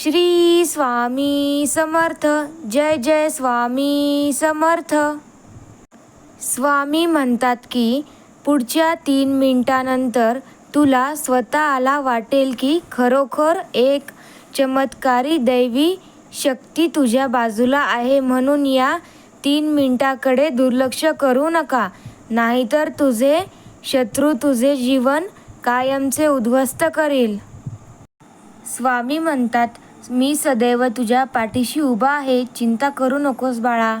श्री स्वामी समर्थ जय जय स्वामी समर्थ. स्वामी म्हणतात की पुढच्या तीन मिनिटानंतर तुला स्वतःला वाटेल की खरोखर एक चमत्कारी दैवी शक्ती तुझ्या बाजूला आहे म्हणून या तीन मिनिटाकडे दुर्लक्ष करू नका. नाहीतर तुझे शत्रू तुझे जीवन कायमचे उद्ध्वस्त करील. स्वामी म्हणतात मी सदैव तुझ्या पाठीशी उभा आहे. चिंता करू नकोस बाळा.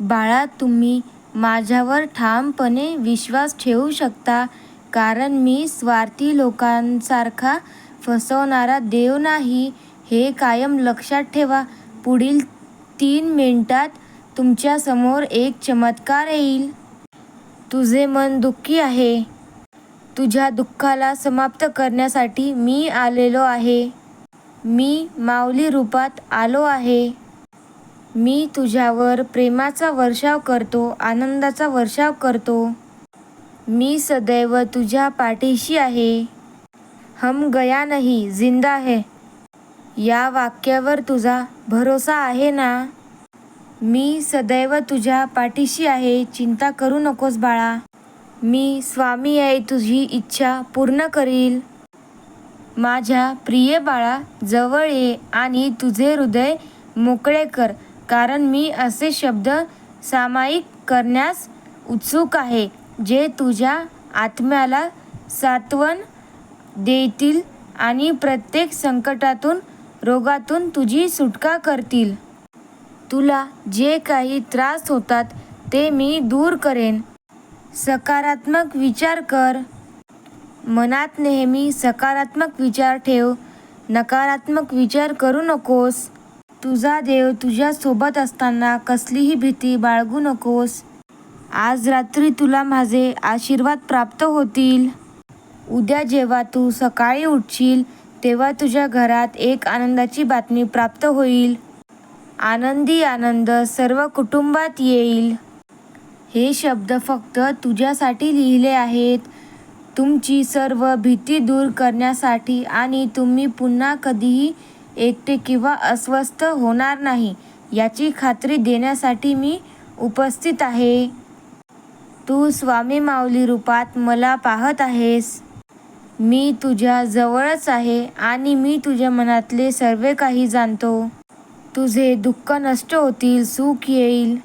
बाळा तुम्ही माझ्यावर ठामपणे विश्वास ठेवू शकता कारण मी स्वार्थी लोकांसारखा फसवणारा देव नाही. हे कायम लक्षात ठेवा. पुढील तीन मिनिटात तुमच्यासमोर एक चमत्कार येईल. तुझे मन दुःखी आहे. तुझ्या दुःखाला समाप्त करण्यासाठी मी आलेलो आहे. मी माऊली रूपात आलो आहे. मी तुझ्यावर प्रेमाचा वर्षाव करतो आनंदाचा वर्षाव करतो. मी सदैव तुझ्या पाठीशी आहे. हम गया नहीं जिंदा है. या वाक्यावर तुझा भरोसा आहे ना? मी सदैव तुझ्या पाठीशी आहे चिंता करू नकोस बाळा. मी स्वामी आहे तुझी इच्छा पूर्ण करील. माझ्या प्रिय बाळा जवळ ये आणि तुझे हृदय मोकळे कर कारण मी असे शब्द सामायिक करण्यास उत्सुक आहे जे तुझ्या आत्म्याला सात्वन देतील आणि प्रत्येक संकटातून रोगातून तुझी सुटका करतील. तुला जे काही त्रास होतात ते मी दूर करेन. सकारात्मक विचार कर. मनात नेहमी सकारात्मक विचार ठेव. नकारात्मक विचार करू नकोस. तुझा देव तुझ्यासोबत असताना कसलीही भीती बाळगू नकोस. आज रात्री तुला माझे आशीर्वाद प्राप्त होतील. उद्या जेव्हा तू सकाळी उठशील तेव्हा तुझ्या घरात एक आनंदाची बातमी प्राप्त होईल. आनंदी आनंद सर्व कुटुंबात येईल. हे शब्द फक्त तुझ्यासाठी लिहिले आहेत. तुमची सर्व भीती दूर करण्यासाठी आणि तुम्ही पुन्हा कधीही एकटे किंवा अस्वस्थ होणार नाही याची खात्री देण्यासाठी मी उपस्थित आहे. तू स्वामी माऊली रूपात मला पाहत आहेस. मी तुझ्या जवळच आहे आणि मी तुझ्या मनातले सर्व काही जाणतो. तुझे दुःख नष्ट होतील सुख येईल.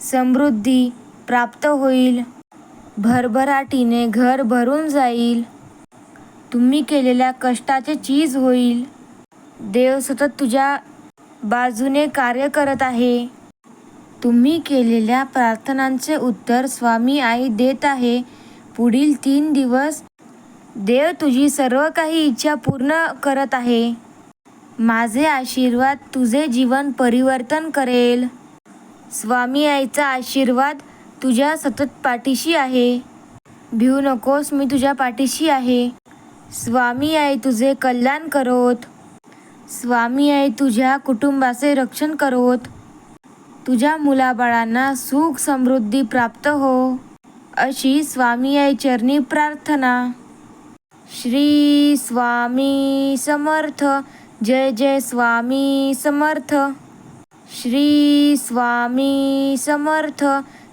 समृद्धी प्राप्त होईल. भरभराटीने घर भरून जाईल. तुम्ही केलेल्या कष्टाचे चीज होईल. देव सतत तुझ्या बाजूने कार्य करत आहे. तुम्ही केलेल्या प्रार्थनांचे उत्तर स्वामी आई देत आहे. पुढील तीन दिवस देव तुझी सर्व काही इच्छा पूर्ण करत आहे. माझे आशीर्वाद तुझे जीवन परिवर्तन करेल. स्वामी आईचा आशीर्वाद तुझ्या सतत पाठीशी आहे. भिवू नकोस मी तुझ्या पाठीशी आहे. स्वामी आहे तुझे कल्याण करोत. स्वामी आहे तुझ्या कुटुंबाचे रक्षण करोत. तुझ्या मुलाबाळांना सुख समृद्धी प्राप्त हो. अशी स्वामी आई चरणी प्रार्थना. श्री स्वामी समर्थ. जय जय स्वामी समर्थ. श्री स्वामी समर्थ.